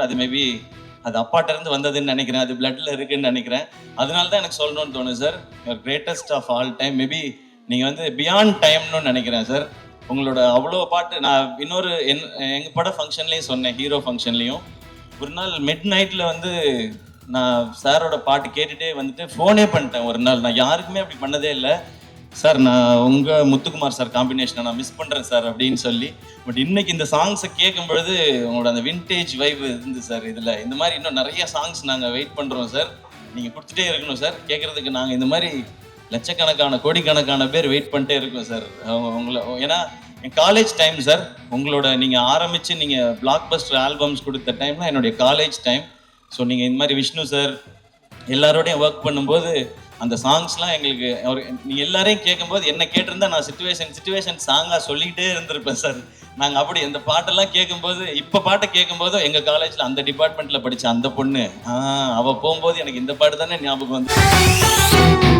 Sir அது maybe அது அப்பாட்ட இருந்து வந்ததுன்னு நினைக்கிறேன். அது பிளட்ல இருக்குன்னு நினைக்கிறேன். அதனால தான் எனக்கு சொல்லணும்னு தோணுது sir greatest of all time maybe நீங்கள் வந்து பியாண்ட் டைம்னு நினைக்கிறேன் சார் உங்களோட அவ்வளோ பாட்டு நான் இன்னொரு என் எங்கள் பட ஃபங்க்ஷன்லேயும் சொன்னேன் ஹீரோ ஃபங்க்ஷன்லேயும் ஒரு நாள் மிட் நைட்டில் வந்து நான் சாரோட பாட்டு கேட்டுகிட்டே வந்துட்டு ஃபோனே பண்ணிட்டேன் ஒரு நாள். நான் யாருக்குமே அப்படி பண்ணதே இல்லை. சார் நான் உங்கள் முத்துக்குமார் சார் காம்பினேஷனை நான் மிஸ் பண்ணுறேன் சார் அப்படின்னு சொல்லி பட் இன்னைக்கு இந்த சாங்ஸை கேட்கும் பொழுது உங்களோட அந்த வின்டேஜ் வைப் இருந்து சார் இதில் இந்த மாதிரி இன்னும் நிறைய சாங்ஸ் நாங்கள் வெயிட் பண்ணுறோம் சார். நீங்கள் கொடுத்துட்டே இருக்கணும் சார் கேட்குறதுக்கு நாங்கள் இந்த மாதிரி லட்சக்கணக்கான கோடிக்கணக்கான பேர் வெயிட் பண்ணிட்டே இருக்கோம் சார். அவங்க உங்களை ஏன்னா என் காலேஜ் டைம் சார் உங்களோட நீங்கள் ஆரம்பித்து நீங்கள் பிளாக் பஸ்டர் ஆல்பம்ஸ் கொடுத்த டைம்லாம் என்னுடைய காலேஜ் டைம் ஸோ நீங்கள் இந்த மாதிரி விஷ்ணு சார் எல்லாரோடையும் ஒர்க் பண்ணும்போது அந்த சாங்ஸ்லாம் எங்களுக்கு அவர் நீங்கள் எல்லாரையும் கேட்கும்போது என்ன கேட்டிருந்தா நான் சுச்சுவேஷன் சுச்சுவேஷன் சாங்காக சொல்லிக்கிட்டே இருந்திருப்பேன் சார் நாங்கள் அப்படி இந்த பாட்டெல்லாம் கேட்கும்போது இப்போ பாட்டை கேட்கும்போதும் எங்கள் காலேஜில் அந்த டிபார்ட்மெண்ட்டில் படித்த அந்த பொண்ணு அவள் போகும்போது எனக்கு இந்த பாட்டு தானே ஞாபகம் வந்து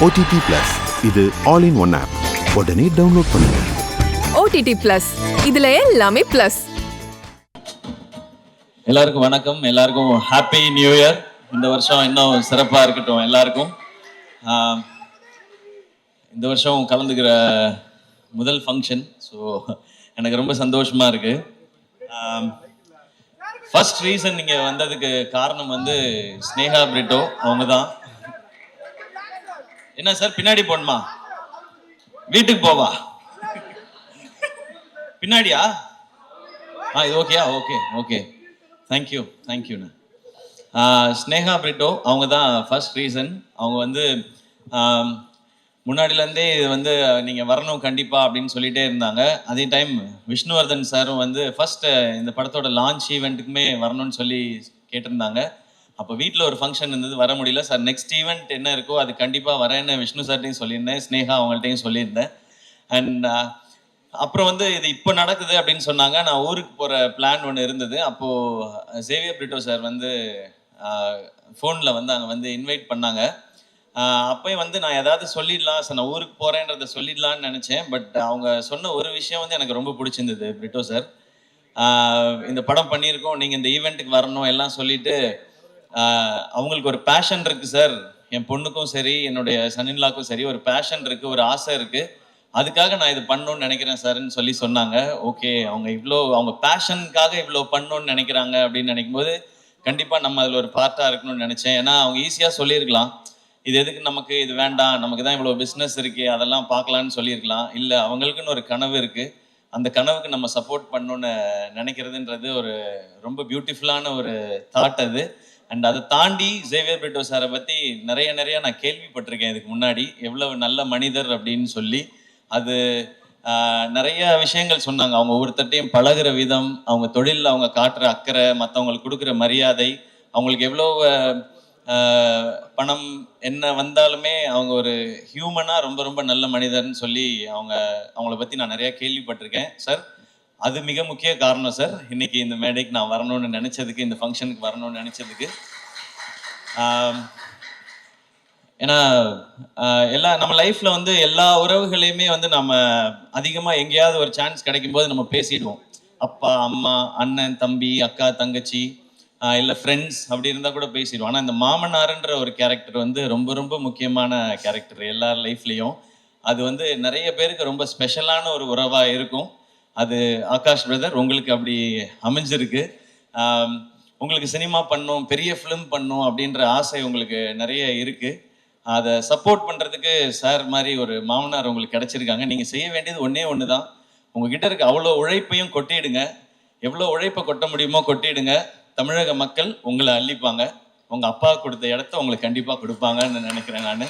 ஓடிடி பிளஸ் இது ஆல் இன் ஒன் ஆப் உடனே டவுன்லோட் பண்ணுங்க. ஓடிடி பிளஸ் இதுல எல்லாமே பிளஸ் எல்லாருக்கும் வணக்கம். எல்லாருக்கும் ஹாப்பி நியூ இயர் இந்த வருஷம் இன்னும் சிறப்பாக இருக்கட்டும் எல்லாருக்கும். இந்த வருஷம் கலந்துக்கிற முதல் ஃபங்க்ஷன் ஸோ எனக்கு ரொம்ப சந்தோஷமா இருக்கு. ஃபர்ஸ்ட் ரீசன் நீங்க வந்ததுக்கு காரணம் வந்து ஸ்னேகா பிரிட்டோ அவங்க தான் என்ன சார் பின்னாடி போகணுமா? வீட்டுக்கு போவா? பின்னாடியா? ஆ இது ஓகேயா ஓகே ஓகே தேங்க்யூ தேங்க்யூண்ணா ஸ்னேகா பிரிட்டோ அவங்க தான் ஃபர்ஸ்ட் ரீசன் அவங்க வந்து முன்னாடிலேருந்தே இது வந்து நீங்கள் வரணும் கண்டிப்பாக அப்படின்னு சொல்லிகிட்டே இருந்தாங்க. அதே டைம் விஷ்ணுவர்தன் சாரும் வந்து ஃபஸ்ட்டு இந்த படத்தோட லான்ச் ஈவெண்ட்டுக்குமே வரணும்னு சொல்லி கேட்டிருந்தாங்க. அப்போ வீட்டில் ஒரு ஃபங்க்ஷன் இருந்தது வர முடியல. சார் நெக்ஸ்ட் ஈவெண்ட் என்ன இருக்கோ அது கண்டிப்பாக வரேன்னு விஷ்ணு சார்ட்டையும் சொல்லியிருந்தேன். ஸ்னேகா அவங்கள்ட்டையும் சொல்லியிருந்தேன். அண்ட் uh, அப்புறம் வந்து இது இப்போ நடக்குது அப்படின்னு சொன்னாங்க. நான் ஊருக்கு போகிற பிளான் ஒன்று இருந்தது. அப்போது சேவியர் பிரிட்டோ சார் வந்து uh, ஃபோனில் வந்து அங்கே வந்து இன்வைட் பண்ணாங்க. Uh, அப்பயும் வந்து நான் ஏதாவது சொல்லிடலாம். சார் நான் ஊருக்கு போகிறேன்றதை சொல்லிடலான்னு நினச்சேன். பட் அவங்க சொன்ன ஒரு விஷயம் வந்து எனக்கு ரொம்ப பிடிச்சிருந்தது பிரிட்டோ சார் இந்த படம் பண்ணியிருக்கோம். நீங்கள் இந்த ஈவெண்ட்டுக்கு வரணும் எல்லாம் சொல்லிட்டு அவங்களுக்கு ஒரு பேஷன் இருக்குது சார் என் பொண்ணுக்கும் சரி என்னுடைய சனின்லாக்கும் சரி ஒரு பேஷன் இருக்குது ஒரு ஆசை இருக்குது அதுக்காக நான் இது பண்ணணும்னு நினைக்கிறேன் சார்ன்னு சொல்லி சொன்னாங்க. ஓகே அவங்க இவ்வளோ அவங்க பேஷனுக்காக இவ்வளோ பண்ணணும்னு நினைக்கிறாங்க அப்படின்னு நினைக்கும்போது கண்டிப்பாக நம்ம அதில் ஒரு பார்ட்டாக இருக்கணும்னு நினச்சேன். ஏன்னா அவங்க ஈஸியாக சொல்லியிருக்கலாம். இது எதுக்கு நமக்கு இது வேண்டாம் நமக்கு தான் இவ்வளோ பிஸ்னஸ் இருக்கு அதெல்லாம் பார்க்கலான்னு சொல்லியிருக்கலாம். இல்லை அவங்களுக்குன்னு ஒரு கனவு இருக்கு. அந்த கனவுக்கு நம்ம சப்போர்ட் பண்ணணும்னு நினைக்கிறதுன்றது ஒரு ரொம்ப பியூட்டிஃபுல்லான ஒரு தாட் அது. அண்ட் அதை தாண்டி ஜேவியர் பிரிட்டோ சாரை பற்றி நிறைய நிறைய நான் கேள்விப்பட்டிருக்கேன் இதுக்கு முன்னாடி. எவ்வளவு நல்ல மனிதர் அப்படின்னு சொல்லி. அது நிறைய விஷயங்கள் சொன்னாங்க. அவங்க ஒவ்வொருத்தட்டையும் பழகுற விதம் அவங்க தொழிலில் அவங்க காட்டுற அக்கறை மற்றவங்களுக்கு கொடுக்குற மரியாதை அவங்களுக்கு எவ்வளோ பணம் என்ன வந்தாலுமே அவங்க ஒரு ஹியூமனாக ரொம்ப ரொம்ப நல்ல மனிதர்னு சொல்லி அவங்க அவங்கள பற்றி நான் நிறையா கேள்விப்பட்டிருக்கேன். சார் அது மிக முக்கிய காரணம் சார் இன்னைக்கு இந்த மேடைக்கு நான் வரணும்னு நினைச்சதுக்கு இந்த ஃபங்க்ஷனுக்கு வரணும்னு நினைச்சதுக்கு. ஏன்னா எல்லா நம்ம லைஃப்ல வந்து எல்லா உறவுகளையுமே வந்து நம்ம அதிகமாக எங்கேயாவது ஒரு சான்ஸ் கிடைக்கும் போது நம்ம பேசிடுவோம். அப்பா அம்மா அண்ணன் தம்பி அக்கா தங்கச்சி இல்லை ஃப்ரெண்ட்ஸ் அப்படி இருந்தால் கூட பேசிடுவோம். ஆனால் இந்த மாமனார்ன்ற ஒரு கேரக்டர் வந்து ரொம்ப ரொம்ப முக்கியமான கேரக்டர் எல்லார் லைஃப்லேயும் அது வந்து நிறைய பேருக்கு ரொம்ப ஸ்பெஷலான ஒரு உறவாக இருக்கும். அது ஆகாஷ் பிரதர் உங்களுக்கு அப்படி அமைஞ்சிருக்கு. உங்களுக்கு சினிமா பண்ணும் பெரிய ஃபிலிம் பண்ணும் அப்படின்ற ஆசை உங்களுக்கு நிறைய இருக்கு. அதை சப்போர்ட் பண்ணுறதுக்கு சார் மாதிரி ஒரு மாமனார் உங்களுக்கு கிடைச்சிருக்காங்க. நீங்கள் செய்ய வேண்டியது ஒன்றே ஒன்று தான் உங்ககிட்ட இருக்க அவ்வளோ உழைப்பையும் கொட்டிடுங்க. எவ்வளோ உழைப்பை கொட்ட முடியுமோ கொட்டிடுங்க. தமிழக மக்கள் உங்களை அள்ளிப்பாங்க. உங்கள் அப்பா கொடுத்த இடத்த உங்களுக்கு கண்டிப்பாக கொடுப்பாங்கன்னு நினைக்கிறேன் நான்.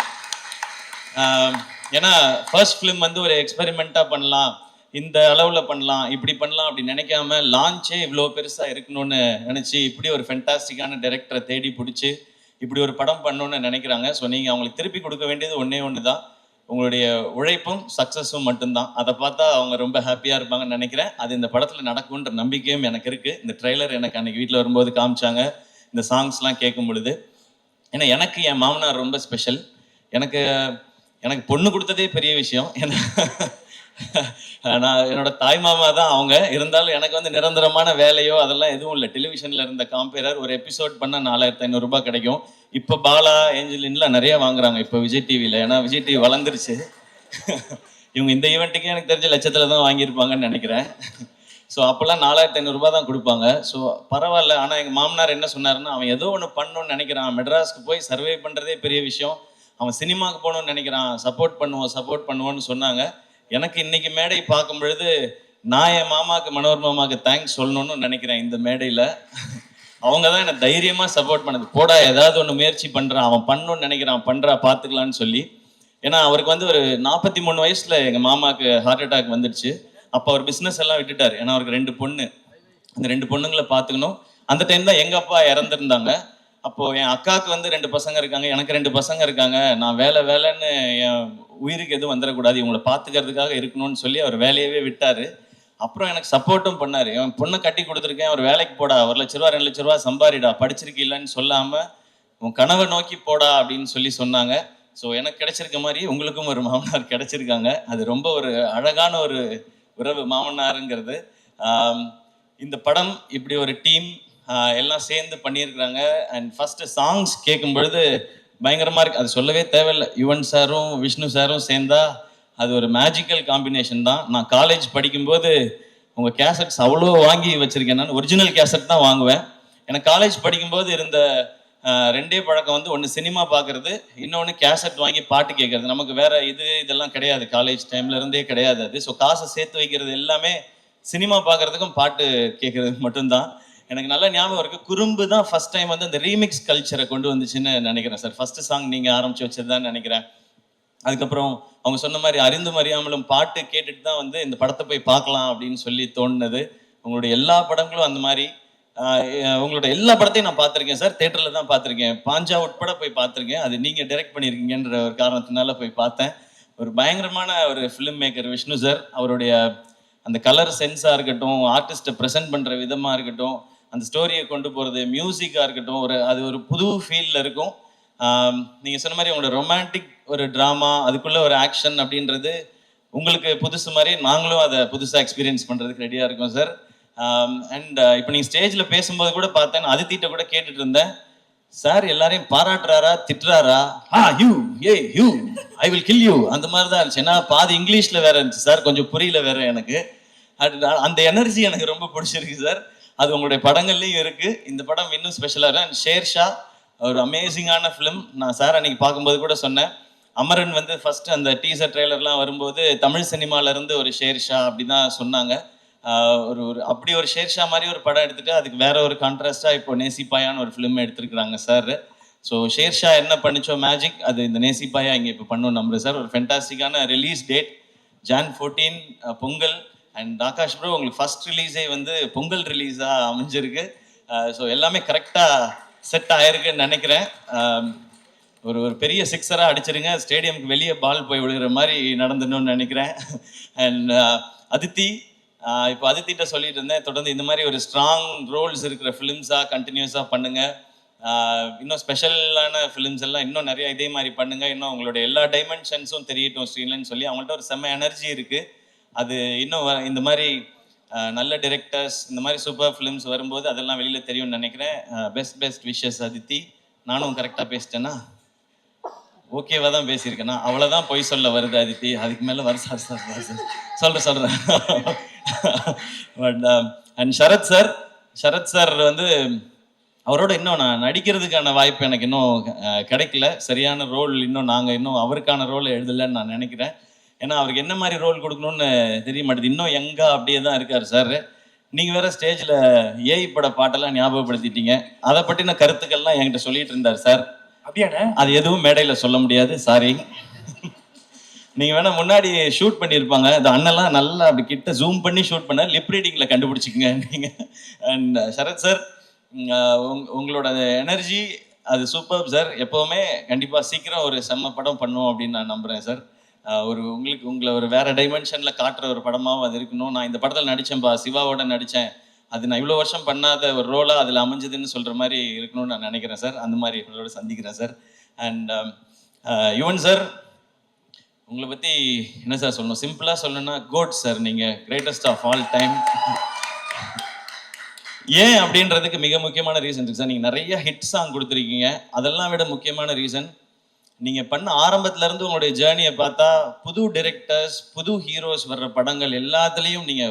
ஏன்னா ஃபர்ஸ்ட் ஃபிலிம் வந்து ஒரு எக்ஸ்பெரிமெண்ட்டாக பண்ணலாம். இந்த அளவில் பண்ணலாம் இப்படி பண்ணலாம் அப்படி நினைக்காம லான்ச்சே இவ்வளோ பெருசாக இருக்கணும்னு நினச்சி இப்படி ஒரு ஃபென்டாஸ்டிக்கான டைரக்டரை தேடி பிடிச்சி இப்படி ஒரு படம் பண்ணணும்னு நினைக்கிறாங்க. ஸோ நீங்கள் அவங்களுக்கு திருப்பி கொடுக்க வேண்டியது ஒன்றே ஒன்று தான் உங்களுடைய உழைப்பும் சக்ஸஸும் மட்டும்தான். அதை பார்த்தா அவங்க ரொம்ப ஹாப்பியாக இருப்பாங்கன்னு நினைக்கிறேன். அது இந்த படத்தில் நடக்கும்ன்ற நம்பிக்கையும் எனக்கு இருக்குது இந்த ட்ரெய்லர் எனக்கு அன்றைக்கி வீட்டில் வரும்போது காமிச்சாங்க. இந்த சாங்ஸ்லாம் கேட்கும் பொழுது. ஏன்னா எனக்கு என் மாமனார் ரொம்ப ஸ்பெஷல் எனக்கு எனக்கு பொண்ணு கொடுத்ததே பெரிய விஷயம். ஏன்னா நான் என்னோட தாய் மாமா தான் அவங்க. இருந்தாலும் எனக்கு வந்து நிரந்தரமான வேலையோ அதெல்லாம் எதுவும் இல்லை. டெலிவிஷனில் இருந்த காம்பேரர் ஒரு எபிசோட் பண்ணால் நாலாயிரத்தி ஐநூறுரூபா கிடைக்கும். இப்போ பாலா ஏஞ்சலின்லாம் நிறைய வாங்குறாங்க இப்போ விஜய் டிவியில் ஏன்னா விஜய் டிவி வளர்ந்துருச்சு. இவங்க இந்த ஈவெண்ட்டுக்கே எனக்கு தெரிஞ்ச லட்சத்தில் தான் வாங்கியிருப்பாங்கன்னு நினைக்கிறேன். ஸோ அப்போல்லாம் நாலாயிரத்தி ஐநூறுரூபா தான் கொடுப்பாங்க. ஸோ பரவாயில்ல. ஆனால் எங்கள் மாமனார் என்ன சொன்னாருன்னா அவன் ஏதோ ஒன்று பண்ணணும்னு நினைக்கிறான். மெட்ராஸ்க்கு போய் சர்வே பண்ணுறதே பெரிய விஷயம். அவன் சினிமாவுக்கு போகணும்னு நினைக்கிறான். சப்போர்ட் பண்ணுவோம் சப்போர்ட் பண்ணுவோன்னு சொன்னாங்க. எனக்கு இன்னைக்கு மேடை பார்க்கும் பொழுது நான் என் மாமாவுக்கு மனோர் மாமாவுக்கு தேங்க்ஸ் சொல்லணும்னு நினைக்கிறேன் இந்த மேடையில். அவங்க தான் என்னை தைரியமாக சப்போர்ட் பண்ணது. போடா ஏதாவது ஒன்று முயற்சி பண்ணுறான் அவன் பண்ணணும்னு நினைக்கிறான் பண்ணுறா பார்த்துக்கலான்னு சொல்லி. ஏன்னா அவருக்கு வந்து ஒரு நாற்பத்தி மூணு வயசில் எங்கள் மாமாவுக்கு ஹார்ட் அட்டாக் வந்துடுச்சு. அப்போ அவர் பிஸ்னஸ் எல்லாம் விட்டுட்டார். ஏன்னா அவருக்கு ரெண்டு பொண்ணு. அந்த ரெண்டு பொண்ணுங்களை பார்த்துக்கணும். அந்த டைம் தான் எங்கள் அப்பா இறந்துருந்தாங்க. அப்போ என் அக்காவுக்கு வந்து ரெண்டு பசங்க இருக்காங்க எனக்கு ரெண்டு பசங்க இருக்காங்க. நான் வேலை வேலைன்னு என் உயிருக்கு எதுவும் வந்துடக்கூடாது. இவங்களை பார்த்துக்கிறதுக்காக இருக்கணும்னு சொல்லி அவர் வேலையவே விட்டாரு. அப்புறம் எனக்கு சப்போர்ட்டும் பண்ணார். என் பொண்ணை கட்டி கொடுத்துருக்கேன். அவர் வேலைக்கு போடா ஒரு லட்ச ரூபா ரெண்டு லட்ச ரூபா சம்பாரிடா படிச்சிருக்கீங்களான்னு சொல்லாமல் உன் கனவை நோக்கி போடா அப்படின்னு சொல்லி சொன்னாங்க. ஸோ எனக்கு கிடைச்சிருக்க மாதிரி உங்களுக்கும் ஒரு மாமனார் கிடைச்சிருக்காங்க. அது ரொம்ப ஒரு அழகான ஒரு உறவு மாமனாருங்கிறது. இந்த படம் இப்படி ஒரு டீம் எல்லாம் சேர்ந்து பண்ணியிருக்கிறாங்க. அண்ட் ஃபர்ஸ்ட் சாங்ஸ் கேட்கும் பொழுது பயங்கரமாக இருக்கு. அது சொல்லவே தேவையில்லை. யுவன் சாரும் விஷ்ணு சாரும் சேர்ந்தா அது ஒரு மேஜிக்கல் காம்பினேஷன் தான். நான் காலேஜ் படிக்கும்போது உங்கள் கேசட்ஸ் அவ்வளோ வாங்கி வச்சுருக்கேன். நான் ஒரிஜினல் கேசட் தான் வாங்குவேன். எனக்கு காலேஜ் படிக்கும்போது இருந்த ரெண்டே பழக்கம் வந்து ஒன்று சினிமா பார்க்கறது இன்னொன்று கேசட் வாங்கி பாட்டு கேட்கறது. நமக்கு வேற இது இதெல்லாம் கிடையாது. காலேஜ் டைம்ல இருந்தே கிடையாது அது. ஸோ காசை சேர்த்து வைக்கிறது எல்லாமே சினிமா பார்க்கறதுக்கும் பாட்டு கேட்குறது மட்டும்தான். எனக்கு நல்ல ஞாபகம் இருக்கு. குறும்பு தான் ஃபர்ஸ்ட் டைம் வந்து அந்த ரீமிக்ஸ் கல்ச்சரை கொண்டு வந்துச்சுன்னு நினைக்கிறேன் சார் ஃபர்ஸ்ட் சாங் நீங்க ஆரம்பிச்சு வச்சதுதான் நினைக்கிறேன். அதுக்கப்புறம் அவங்க சொன்ன மாதிரி அறிந்தும் அறியாமலும் பாட்டு கேட்டுட்டு தான் வந்து இந்த படத்தை போய் பார்க்கலாம் அப்படின்னு சொல்லி தோணுனது. உங்களுடைய எல்லா படங்களும் அந்த மாதிரி உங்களோட எல்லா படத்தையும் நான் பார்த்துருக்கேன் சார் தேட்டரில் தான் பார்த்துருக்கேன். பாஞ்சா உட்பட போய் பார்த்துருக்கேன். அது நீங்கள் டைரக்ட் பண்ணியிருக்கீங்கன்ற ஒரு காரணத்தினால போய் பார்த்தேன். ஒரு பயங்கரமான ஒரு ஃபிலிம் மேக்கர் விஷ்ணு சார் அவருடைய அந்த கலர் சென்ஸாக இருக்கட்டும் ஆர்டிஸ்ட்டை ப்ரெசென்ட் பண்ணுற விதமாக இருக்கட்டும் அந்த ஸ்டோரியை கொண்டு போகிறது மியூசிக்காக இருக்கட்டும் ஒரு அது ஒரு புது ஃபீலில் இருக்கும். நீங்கள் சொன்ன மாதிரி உங்களோட ரொமான்டிக் ஒரு ட்ராமா அதுக்குள்ளே ஒரு ஆக்ஷன் அப்படின்றது உங்களுக்கு புதுசு மாதிரி நாங்களும் அதை புதுசாக எக்ஸ்பீரியன்ஸ் பண்ணுறதுக்கு ரெடியாக இருக்கோம் சார் அண்ட் இப்போ நீங்கள் ஸ்டேஜில் பேசும்போது கூட பார்த்தேன் அதித்திட்ட கூட கேட்டுட்டு இருந்தேன். சார் எல்லாரையும் பாராட்டுறாரா திட்டுறாரா? ஆ you hey you I will kill you அந்த மாதிரி தான் இருந்துச்சு. ஏன்னா பாதி இங்கிலீஷில் வேற இருந்துச்சு சார் கொஞ்சம் புரியல வேற எனக்கு. அது அந்த எனர்ஜி எனக்கு ரொம்ப பிடிச்சிருக்கு சார் அது உங்களுடைய படங்கள்லேயும் இருக்கு. இந்த படம் இன்னும் ஸ்பெஷலாக இருக்கும் அண்ட் ஷேர்ஷா ஒரு அமேசிங்கான ஃபிலிம் நான் சார் அன்னைக்கு பார்க்கும்போது கூட சொன்னேன். அமரன் வந்து ஃபர்ஸ்ட் அந்த டீசர் ட்ரெய்லர்லாம் வரும்போது தமிழ் சினிமாலேருந்து ஒரு ஷேர்ஷா அப்படி தான் சொன்னாங்க. ஒரு ஒரு அப்படி ஒரு ஷேர்ஷா மாதிரி ஒரு படம் எடுத்துட்டு அதுக்கு வேற ஒரு கான்ட்ராஸ்டாக இப்போ நேசிப்பாயான்னு ஒரு ஃபிலிம் எடுத்திருக்கிறாங்க சார். ஸோ ஷேர்ஷா என்ன பண்ணிச்சோ மேஜிக் அது இந்த நேசிப்பாயா இங்கே இப்போ பண்ணுவோம் நம்புறேன் சார். ஒரு ஃபென்டாஸ்டிக்கான release date Jan fourteen Pongal. And Akash bro உங்களுக்கு ஃபர்ஸ்ட் ரிலீஸே வந்து பொங்கல் ரிலீஸாக அமைஞ்சிருக்கு. ஸோ எல்லாமே கரெக்டாக செட் ஆயிருக்குன்னு நினைக்கிறேன். ஒரு ஒரு பெரிய சிக்ஸராக அடிச்சிருங்க. ஸ்டேடியம்க்கு வெளியே பால் போய் விழுகிற மாதிரி நடந்துடணும்னு நினைக்கிறேன். அண்ட் அதித்தி இப்போ அதித்திட்ட சொல்லிட்டு இருந்தேன். தொடர்ந்து இந்த மாதிரி ஒரு ஸ்ட்ராங் ரோல்ஸ் இருக்கிற ஃபிலிம்ஸாக கண்டினியூஸாக பண்ணுங்கள் இன்னும் ஸ்பெஷலான ஃபிலிம்ஸ் எல்லாம் இன்னும் நிறைய இதே மாதிரி பண்ணுங்க. இன்னும் உங்களுடைய எல்லா டைமென்ஷன்ஸும் தெரியட்டும் ஸ்க்ரீன்லன்னு சொல்லி அவங்கள்ட்ட ஒரு செம்ம எனர்ஜி இருக்குது அது இன்னும் வ- இந்த மாதிரி நல்ல டிரெக்டர்ஸ் இந்த மாதிரி சூப்பர் ஃபிலிம்ஸ் வரும்போது அதெல்லாம் வெளியில் தெரியும்னு நினைக்கிறேன். பெஸ்ட் பெஸ்ட் விஷஸ் அதித்தி நானும் கரெக்டாக பேசிட்டேன்னா ஓகேவா தான் பேசியிருக்கேன்னா அவ்வளோதான் பொய் சொல்ல வருது அதித்தி அதுக்கு மேலே வர சார் சார் சார் சொல்கிறேன் சொல்கிறேன் but and Sarath sir Sarath sir வந்து அவரோட இன்னும் நான் நடிக்கிறதுக்கான வாய்ப்பு எனக்கு இன்னும் கிடைக்கல. சரியான ரோல் இன்னும் நாங்கள் இன்னும் அவருக்கான ரோல் எழுதலைன்னு நான் நினைக்கிறேன். ஏன்னா அவருக்கு என்ன மாதிரி ரோல் கொடுக்கணும்னு தெரிய மாட்டேது. இன்னும் எங்கா அப்படியே தான் இருக்கார் சார் நீங்க வேற ஸ்டேஜ்ல ஏஐ பட பாட்டெல்லாம் ஞாபகப்படுத்திட்டீங்க. அதை பற்றின கருத்துக்கள்லாம் என்கிட்ட சொல்லிட்டு இருந்தார் சார் அப்படியாண்ணே? அது எதுவும் மேடையில சொல்ல முடியாது. சாரி நீங்க வேணா முன்னாடி ஷூட் பண்ணியிருப்பாங்க அந்த அண்ணெல்லாம் நல்லா அப்படி கிட்ட ஜூம் பண்ணி ஷூட் பண்ண லிப் ரீடிங்ல கண்டுபிடிச்சிக்கங்க. நீங்க. அண்ட் சரத் சார் உங்களோட எனர்ஜி அது சூப்பர் சார் எப்பவுமே கண்டிப்பா சீக்கிரம் ஒரு செம்ம படம் பண்ணுவோம் அப்படின்னு நான் நம்புறேன் சார் ஒரு உங்களுக்கு உங்களை ஒரு வேற டைமென்ஷன்ல காட்டுற ஒரு படமாவும் அது இருக்கணும். நான் இந்த படத்தில் நடிச்சேன்பா சிவாவோட நடிச்சேன். அது நான் இவ்வளோ வருஷம் பண்ணாத ஒரு ரோலா அதில் அமைஞ்சதுன்னு சொல்ற மாதிரி இருக்கணும்னு நான் நினைக்கிறேன் சார் அந்த மாதிரி உங்களோட சந்திக்கிறேன் sir and um, Yuvan sir உங்களை பத்தி என்ன சார் சொல்லணும்? சிம்பிளா சொல்லணும்னா கோட் சார் நீங்க கிரேட்டஸ்ட் ஆஃப் ஆல் டைம் ஏன் அப்படின்றதுக்கு மிக முக்கியமான ரீசன் இருக்கு சார் நீங்க நிறைய ஹிட் சாங் கொடுத்துருக்கீங்க. அதெல்லாம் விட முக்கியமான ரீசன் நீங்க பண்ண ஆரம்பத்துல இருந்து உங்களுடைய ஜேர்னியை பார்த்தா புது டிரெக்டர்ஸ் புது ஹீரோஸ் வர்ற படங்கள் எல்லாத்துலேயும் நீங்க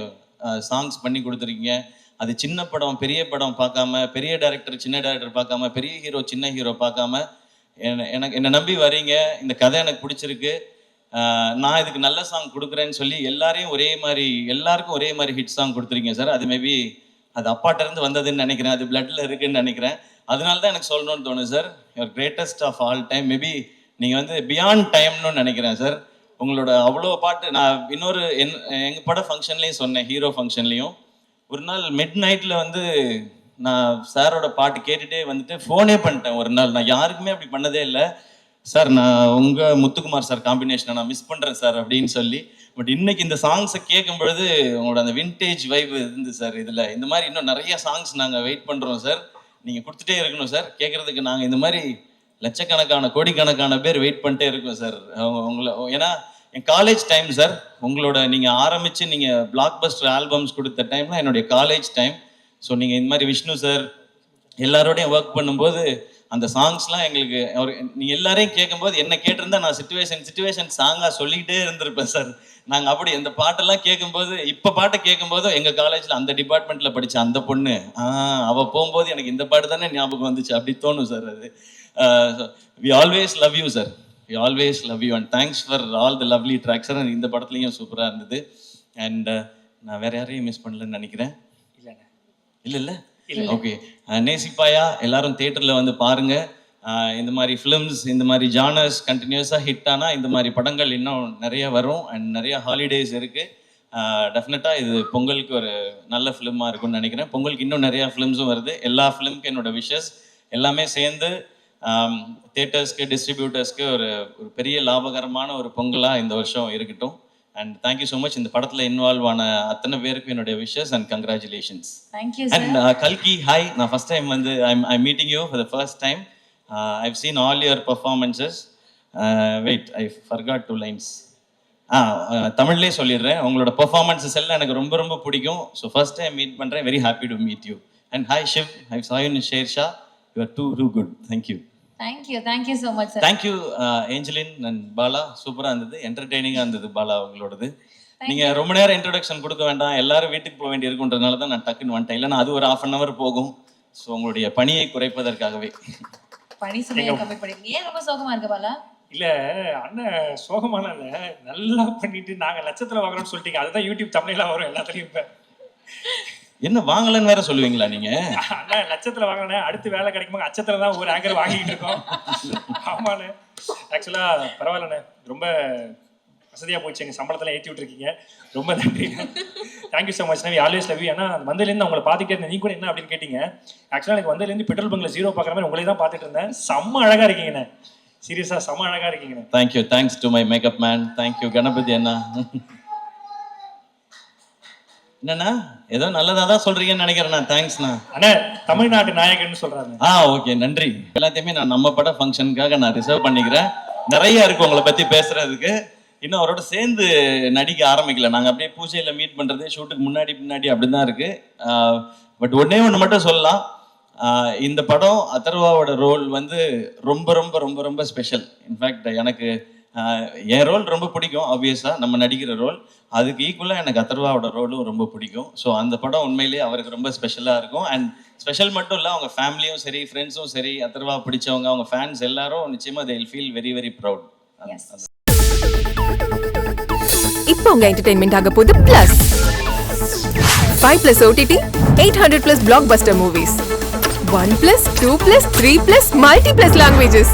சாங்ஸ் பண்ணி கொடுத்துருக்கீங்க. அது சின்ன படம் பெரிய படம் பார்க்காம பெரிய டைரக்டர் சின்ன டைரக்டர் பார்க்காம பெரிய ஹீரோ சின்ன ஹீரோ பார்க்காம என்ன- எனக்கு என்னை நம்பி வரீங்க. இந்த கதை எனக்கு பிடிச்சிருக்கு. நான் இதுக்கு நல்ல சாங் கொடுக்குறேன்னு சொல்லி எல்லாரையும் ஒரே மாதிரி எல்லாருக்கும் ஒரே மாதிரி ஹிட் சாங் கொடுத்துருக்கீங்க சார் அது மேபி அது அப்பாட்ட இருந்து வந்ததுன்னு நினைக்கிறேன். அது பிளட்ல இருக்குன்னு நினைக்கிறேன். அதனால தான் எனக்கு சொல்லணும்னு தோணும் sir your greatest of all time maybe நீங்கள் வந்து பியாண்ட் டைம்னு நினைக்கிறேன் சார் உங்களோட அவ்வளோ பாட்டு நான் இன்னொரு என் எங்கள் பட ஃபங்க்ஷன்லேயும் சொன்னேன் ஹீரோ ஃபங்க்ஷன்லேயும் ஒரு நாள் மிட் நைட்டில் வந்து நான் சாரோட பாட்டு கேட்டுகிட்டே வந்துட்டு ஃபோனே பண்ணிட்டேன் ஒரு நாள். நான் யாருக்குமே அப்படி பண்ணதே இல்லை. சார் நான் உங்கள் முத்துக்குமார் சார் காம்பினேஷனை நான் மிஸ் பண்ணுறேன் சார் அப்படின்னு சொல்லி பட் இன்னைக்கு இந்த சாங்ஸை கேட்கும் பொழுது உங்களோட அந்த வின்டேஜ் வைப் இருந்து சார் இதில் இந்த மாதிரி இன்னும் நிறைய சாங்ஸ் நாங்கள் வெயிட் பண்ணுறோம் சார். நீங்கள் கொடுத்துட்டே இருக்கணும் சார் கேட்குறதுக்கு நாங்கள் இந்த மாதிரி லட்சக்கணக்கான கோடிக்கணக்கான பேர் வெயிட் பண்ணிட்டே இருக்கோம் சார். உங்களை ஏன்னா என் காலேஜ் டைம் சார் உங்களோட நீங்கள் ஆரம்பித்து நீங்கள் பிளாக் பஸ்டர் ஆல்பம்ஸ் கொடுத்த டைம்லாம் என்னுடைய காலேஜ் டைம் ஸோ நீங்கள் இந்த மாதிரி விஷ்ணு சார் எல்லாரோடையும் ஒர்க் பண்ணும்போது அந்த சாங்ஸ்லாம் எங்களுக்கு அவர் நீங்கள் எல்லாரையும் கேட்கும்போது என்ன கேட்டிருந்தா நான் சுச்சுவேஷன் சுச்சுவேஷன் சாங்காக சொல்லிக்கிட்டே இருந்திருப்பேன் சார் நாங்கள் அப்படி இந்த பாட்டெல்லாம் கேட்கும்போது இப்போ பாட்டை கேட்கும்போது எங்கள் காலேஜில் அந்த டிபார்ட்மெண்ட்டில் படித்த அந்த பொண்ணு ஆ அவள் போகும்போது எனக்கு இந்த பாட்டு தானே ஞாபகம் வந்துச்சு அப்படி தோணும் சார் அது. We always love you sir we always love you and thanks for all the lovely tracks sir இந்த படத்துலையும் சூப்பராக இருந்தது. அண்ட் நான் வேற யாரையும் மிஸ் பண்ணலன்னு நினைக்கிறேன். இல்லைண்ணே. இல்ல இல்ல. ஓகே நேசிப்பாயா எல்லாரும் தியேட்டர்ல வந்து பாருங்க. இந்த மாதிரி ஃபிலிம்ஸ் இந்த மாதிரி ஜானர்ஸ் கண்டினியூஸாக ஹிட் ஆனால் இந்த மாதிரி படங்கள் இன்னும் நிறைய வரும் அண்ட் நிறைய ஹாலிடேஸ் இருக்கு. டெஃபினட்டாக இது பொங்கலுக்கு ஒரு நல்ல ஃபிலிமாக இருக்கும்னு நினைக்கிறேன். பொங்கலுக்கு இன்னும் நிறைய ஃபிலிம்ஸும் வருது. எல்லா ஃபிலிம்க்கு என்னோட விஷஸ் எல்லாமே சேர்ந்து தியேட்டர்ஸ்க்கு டிஸ்ட்ரிபியூட்டர்ஸ்க்கு ஒரு ஒரு பெரிய லாபகரமான ஒரு பொங்கலாக இந்த வருஷம் இருக்கட்டும். அண்ட் தேங்க்யூ ஸோ மச் இந்த படத்தில் இன்வால்வ் ஆன அத்தனை பேருக்கும் என்னுடைய wishes and congratulations thank you and கல்கி ஹாய் நான் ஃபர்ஸ்ட் டைம் வந்து I'm I meeting you for the first time I've seen all your performances wait I forgot two lines ah தமிழ்லேயே சொல்லிடுறேன். உங்களோட பர்ஃபார்மன்ஸஸ் எல்லாம் எனக்கு ரொம்ப ரொம்ப பிடிக்கும். ஸோ ஃபர்ஸ்ட் டைம் மீட் பண்ணுறேன் very happy to meet you and hi Shiv I saw you in Shershaah you are too too good thank you thank you thank you so much sir thank you Angeline and Bala சூப்பராக இருந்தது. என்டர்டெய்னிங்காக இருந்தது பாலா உங்களோடது நீங்க ரொம்ப நேரம் introduction கொடுக்க வேண்டாம். எல்லாரும் வீட்டுக்கு போக வேண்டி இருக்குன்றதுனால தான் நான் டக்குன்னு வந்துட்டேன். இல்லைன்னா அது ஒரு ஹாஃப் அன் ஹவர் போகும். ஸோ உங்களுடைய பணியை குறைப்பதற்காகவே. பனி சுமையை கம்மி பண்ணிருக்கீங்க ஏன் ரொம்ப சோகமா இருக்கு பாலா இல்ல அண்ணன் சோகமான அண்ணன் நல்லா பண்ணிட்டு நாங்க லட்சத்துல வாங்குறோம்னு சொல்லிட்டீங்க. அதுதான் யூடியூப் தமிழ்ல வரும் எல்லாத்துலயும் இப்ப. என்ன வாங்கலன்னு வேற சொல்லுவீங்களா நீங்க? அண்ணன் லட்சத்துல வாங்கினேன் அடுத்து வேலை கிடைக்குமா அச்சத்துல தான் ஒரு ஆங்கர் வாங்கிட்டு இருக்கோம். ஆமாண்ணே. ஆக்சுவலா பரவாயில்லண்ணே. ரொம்ப வசதியா போச்சு. எங்க சம்பளத்துல ஏத்தி விட்டுருக்கீங்க. ரொம்ப நன்றி. Thank you so much Navi always love ஏன்னா வந்ததுலேருந்து உங்களை பார்த்துட்டே இருந்தேன். நீ கூட என்ன அப்படின்னு கேட்டீங்க? ஆக்சுவலாக எனக்கு வந்ததுலேருந்து பெட்ரோல் பங்க்ல ஜீரோ பார்க்குற மாதிரி உங்களே தான் பார்த்துட்டு இருந்தேன். செம்ம அழகா இருக்கீங்கண்ணே. சீரியஸா செம்ம அழகா இருக்கீங்கண்ணே. Thank you thanks to my makeup man thank you Ganapathi அண்ணா. என்னண்ணா? ஏதோ நல்லதா தான் சொல்றீங்கன்னு நினைக்கிறேண்ணா. தேங்க்ஸ்ண்ணா அண்ணா தமிழ்நாட்டு நாயகன்னு சொல்றாங்க ஆ ஓகே நன்றி. எல்லாத்தையுமே நான் நம்ம பட ஃபங்க்ஷனுக்காக நான் ரிசர்வ் பண்ணிக்கிறேன். நிறைய இருக்கு உங்களை பத்தி பேசுறதுக்கு. இன்னும் அவரோட சேர்ந்து நடிக்க ஆரம்பிக்கல. நாங்க அப்படியே பூஜையில மீட் பண்றது ஷூட்டுக்கு முன்னாடி பின்னாடி அப்படிதான் இருக்கு. பட் ஒண்ணே ஒன்று மட்டும் சொல்லலாம். இந்த படம் அதர்வாவோட ரோல் வந்து ரொம்ப ரொம்ப ரொம்ப ரொம்ப ஸ்பெஷல் இன்ஃபேக்ட் எனக்கு என் ரோல் ரொம்ப பிடிக்கும் ஆப்வியஸாக நம்ம நடிக்கிற ரோல் அதுக்கு ஈக்குவலாக எனக்கு அதர்வாவோட ரோலும் ரொம்ப பிடிக்கும். ஸோ அந்த படம் உண்மையிலேயே அவருக்கு ரொம்ப ஸ்பெஷலாக இருக்கும். அண்ட் ஸ்பெஷல் மட்டும் இல்லை அவங்க ஃபேமிலியும் சரி ஃப்ரெண்ட்ஸும் சரி அதர்வா பிடிச்சவங்க அவங்க ஃபேன்ஸ் எல்லாரும் நிச்சயமாக they will feel very very proud. இப்போ உங்க என்டர்டைன்மெண்ட் ஆக போகுது plus five plus OTT eight hundred plus blockbuster movies one plus two plus three plus multi plus languages